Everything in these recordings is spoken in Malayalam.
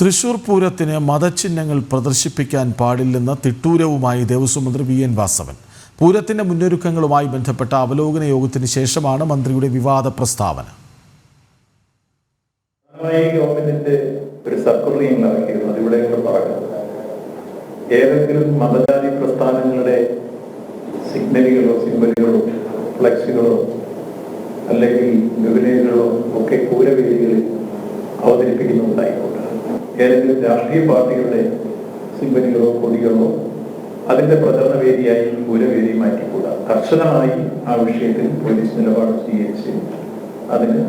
തൃശൂർ പൂരത്തിന് മതചിഹ്നങ്ങൾ പ്രദർശിപ്പിക്കാൻ പാടില്ലെന്ന തിട്ടൂരവുമായി ദേവസ്വം മന്ത്രി വി എൻ വാസവൻ. പൂരത്തിന്റെ മുന്നൊരുക്കങ്ങളുമായി ബന്ധപ്പെട്ട അവലോകന യോഗത്തിന് ശേഷമാണ് മന്ത്രിയുടെ വിവാദ പ്രസ്താവന. ഒരു സർക്കുലറിംഗ് ഇറക്കിയിരുന്നു അതിവിടെ പറയുന്നത് ഏതെങ്കിലും മതജാതി പ്രസ്ഥാനങ്ങളുടെ സിഗ്നലുകളോ സിമ്പലുകളോ ഫ്ലക്സുകളോ അല്ലെങ്കിൽ ഏതെങ്കിലും രാഷ്ട്രീയ പാർട്ടികളുടെ സിമ്പലുകളോ കൊടികളോ അതിന്റെ പ്രചരണ വേദിയായി പൂരവേദി മാറ്റിക്കൂടാ. കർശനമായി ആ വിഷയത്തിൽ പോലീസ് നിലപാട് സ്വീകരിച്ച് അതിന്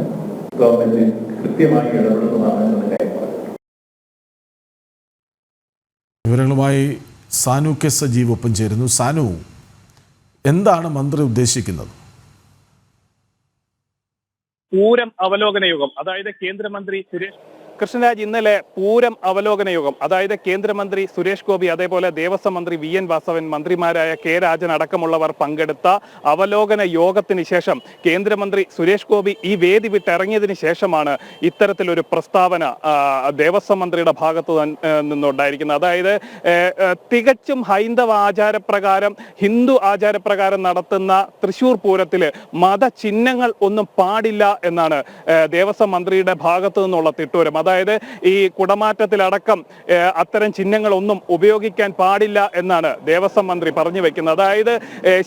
ഗവൺമെന്റ് കൃത്യമായി ഇടപെടുന്നതാണ് വിവരങ്ങളുമായി സാനു കെ സജീവ് ഒപ്പം ചേരുന്നു. സാനു എന്താണ് മന്ത്രി ഉദ്ദേശിക്കുന്നത്? പൂരം അവലോകന യോഗം അതായത് കേന്ദ്രമന്ത്രി സുരേഷ് കൃഷ്ണരാജ് ഇന്നലെ പൂരം അവലോകന യോഗം അതായത് കേന്ദ്രമന്ത്രി സുരേഷ് ഗോപി അതേപോലെ ദേവസ്വം മന്ത്രി വി എൻ വാസവൻ മന്ത്രിമാരായ കെ രാജൻ അടക്കമുള്ളവർ പങ്കെടുത്ത അവലോകന യോഗത്തിന് ശേഷം കേന്ദ്രമന്ത്രി സുരേഷ് ഗോപി ഈ വേദി വിട്ടിറങ്ങിയതിന് ശേഷമാണ് ഇത്തരത്തിലൊരു പ്രസ്താവന ദേവസ്വം മന്ത്രിയുടെ ഭാഗത്ത് നിന്നുണ്ടായിരിക്കുന്നത്. അതായത് തികച്ചും ഹൈന്ദവ ആചാരപ്രകാരം ഹിന്ദു ആചാരപ്രകാരം നടത്തുന്ന തൃശൂർ പൂരത്തിൽ മതചിഹ്നങ്ങൾ ഒന്നും പാടില്ല എന്നാണ് ദേവസ്വം മന്ത്രിയുടെ ഭാഗത്തു നിന്നുള്ള തിട്ടൂരം. അതായത് ഈ കുടമാറ്റത്തിലടക്കം അത്തരം ചിഹ്നങ്ങളൊന്നും ഉപയോഗിക്കാൻ പാടില്ല എന്നാണ് ദേവസ്വം മന്ത്രി പറഞ്ഞു വെക്കുന്നത്. അതായത്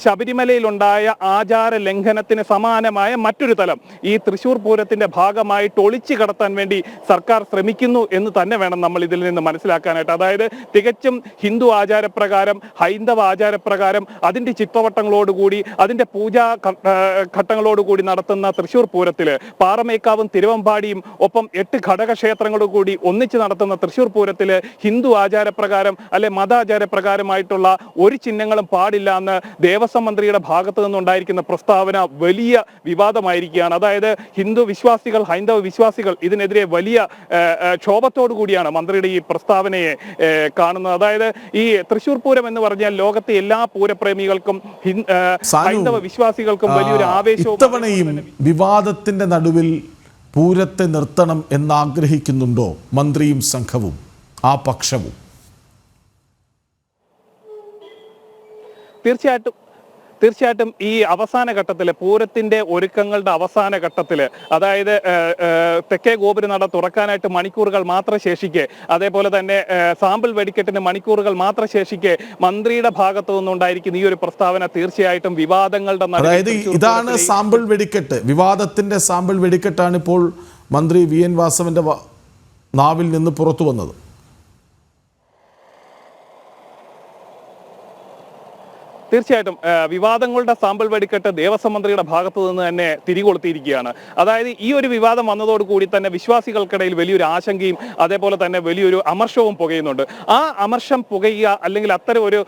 ശബരിമലയിലുണ്ടായ ആചാര ലംഘനത്തിന് സമാനമായ മറ്റൊരു തലം ഈ തൃശൂർ പൂരത്തിന്റെ ഭാഗമായിട്ട് ഒളിച്ചു കടത്താൻ വേണ്ടി സർക്കാർ ശ്രമിക്കുന്നു എന്ന് തന്നെ വേണം നമ്മൾ ഇതിൽ നിന്ന് മനസ്സിലാക്കാനായിട്ട്. അതായത് തികച്ചും ഹിന്ദു ആചാരപ്രകാരം ഹൈന്ദവ ആചാരപ്രകാരം അതിന്റെ ചിത്രവട്ടങ്ങളോടുകൂടി അതിന്റെ പൂജാ ഘട്ടങ്ങളോടുകൂടി നടത്തുന്ന തൃശൂർ പൂരത്തിൽ പാറമേക്കാവും തിരുവമ്പാടിയും ഒപ്പം എട്ട് ഘടകക്ഷേത്രങ്ങളോടുകൂടി ഒന്നിച്ച് നടത്തുന്ന തൃശ്ശൂർ പൂരത്തിൽ ഹിന്ദു ആചാരപ്രകാരം അല്ലെ മതാചാരപ്രകാരമായിട്ടുള്ള ഒരു ചിഹ്നങ്ങളും പാടില്ല എന്ന് ദേവസ്വം മന്ത്രിയുടെ ഭാഗത്തു നിന്നുണ്ടായിരിക്കുന്ന പ്രസ്താവന വലിയ വിവാദമായിരിക്കുകയാണ്. അതായത് ഹിന്ദു വിശ്വാസികൾ ഹൈന്ദവ വിശ്വാസികൾ ഇതിനെതിരെ വലിയ ക്ഷോഭത്തോടു കൂടിയാണ് മന്ത്രിയുടെ ഈ പ്രസ്താവനയെ കാണുന്നത്. അതായത് ഈ തൃശൂർ പൂരം എന്ന് പറഞ്ഞാൽ ലോകത്തെ എല്ലാ പൂരപ്രേമികൾക്കും ഹൈന്ദവ വിശ്വാസികൾക്കും വലിയൊരു ആവേശവും വിവാദത്തിന്റെ നടുവിൽ പൂരത്തെ നിർത്തണം എന്നാഗ്രഹിക്കുന്നുണ്ടോ മന്ത്രിയും സംഘവും? ആ പക്ഷവും. തീർച്ചയായിട്ടും. തീർച്ചയായിട്ടും ഈ അവസാന ഘട്ടത്തിൽ പൂരത്തിന്റെ ഒരുക്കങ്ങളുടെ അവസാന ഘട്ടത്തിൽ അതായത് തെക്കേ ഗോപുര തെക്കേ ഗോപുരനട തുറക്കാനായിട്ട് മണിക്കൂറുകൾ മാത്രം ശേഷിക്കെ അതേപോലെ തന്നെ സാമ്പിൾ വെടിക്കെട്ടിന് മണിക്കൂറുകൾ മാത്രം ശേഷിക്കെ മന്ത്രിയുടെ ഭാഗത്തു നിന്നുണ്ടായിരിക്കുന്ന ഈ ഒരു പ്രസ്താവന തീർച്ചയായിട്ടും വിവാദങ്ങളുടെ അതായത് ഇതാണ് സാമ്പിൾ വെടിക്കെട്ട്. വിവാദത്തിന്റെ സാമ്പിൾ വെടിക്കെട്ടാണ് ഇപ്പോൾ മന്ത്രി വി എൻ വാസവന്റെ നാവിൽ നിന്ന് പുറത്തു വന്നത്. തീർച്ചയായിട്ടും വിവാദങ്ങളുടെ സാമ്പിൾ വെടിക്കെട്ട് ദേവസ്വം മന്ത്രിയുടെ ഭാഗത്തു നിന്ന് തന്നെ തിരികൊളുത്തിയിരിക്കുകയാണ്. അതായത് ഈ ഒരു വിവാദം വന്നതോടുകൂടി തന്നെ വിശ്വാസികൾക്കിടയിൽ വലിയൊരു ആശങ്കയും അതേപോലെ തന്നെ വലിയൊരു അമർഷവും പുകയുന്നുണ്ട്. ആ അമർഷം പുകയുക അല്ലെങ്കിൽ അത്തരം ഒരു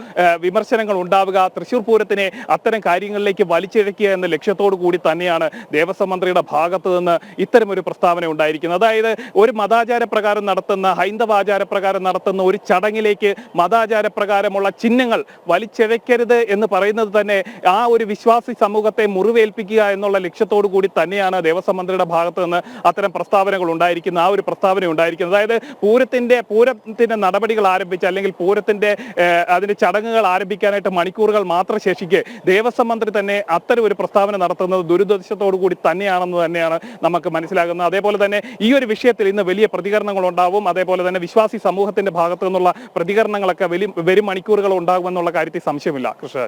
വിമർശനങ്ങൾ ഉണ്ടാവുക തൃശൂർ പൂരത്തിനെ അത്തരം കാര്യങ്ങളിലേക്ക് വലിച്ചിഴക്കുക എന്ന ലക്ഷ്യത്തോടു കൂടി തന്നെയാണ് ദേവസ്വം മന്ത്രിയുടെ ഭാഗത്ത് നിന്ന് ഇത്തരം ഒരു പ്രസ്താവന ഉണ്ടായിരിക്കുന്നത്. അതായത് ഒരു മതാചാര പ്രകാരം നടത്തുന്ന ഹൈന്ദവ ആചാരപ്രകാരം നടത്തുന്ന ഒരു ചടങ്ങിലേക്ക് മതാചാര പ്രകാരമുള്ള ചിഹ്നങ്ങൾ വലിച്ചിഴക്കരുത് എന്ന് പറയുന്നത് തന്നെ ആ ഒരു വിശ്വാസി സമൂഹത്തെ മുറിവേൽപ്പിക്കുക എന്നുള്ള ലക്ഷ്യത്തോടു കൂടി തന്നെയാണ് ദേവസ്വം മന്ത്രിയുടെ ഭാഗത്ത് നിന്ന് അത്തരം പ്രസ്താവനകൾ ഉണ്ടായിരിക്കുന്ന ആ ഒരു പ്രസ്താവന ഉണ്ടായിരിക്കുന്നത്. അതായത് പൂരത്തിന്റെ പൂരത്തിന്റെ നടപടികൾ ആരംഭിച്ച് അല്ലെങ്കിൽ പൂരത്തിന്റെ അതിന്റെ ചടങ്ങുകൾ ആരംഭിക്കാനായിട്ട് മണിക്കൂറുകൾ മാത്രം ശേഷിക്കെ ദേവസ്വം മന്ത്രി തന്നെ അത്തരം ഒരു പ്രസ്താവന നടത്തുന്നത് ദുരുദ്ദേശത്തോടു കൂടി തന്നെയാണെന്ന് തന്നെയാണ് നമുക്ക് മനസ്സിലാകുന്നത്. അതേപോലെ തന്നെ ഈ ഒരു വിഷയത്തിൽ ഇന്ന് വലിയ പ്രതികരണങ്ങൾ ഉണ്ടാവും. അതേപോലെ തന്നെ വിശ്വാസി സമൂഹത്തിന്റെ ഭാഗത്തു നിന്നുള്ള പ്രതികരണങ്ങളൊക്കെ വലിയ വരും മണിക്കൂറുകൾ ഉണ്ടാകുമെന്നുള്ള കാര്യത്തിൽ സംശയമില്ല. കൃഷ്ണരാജ്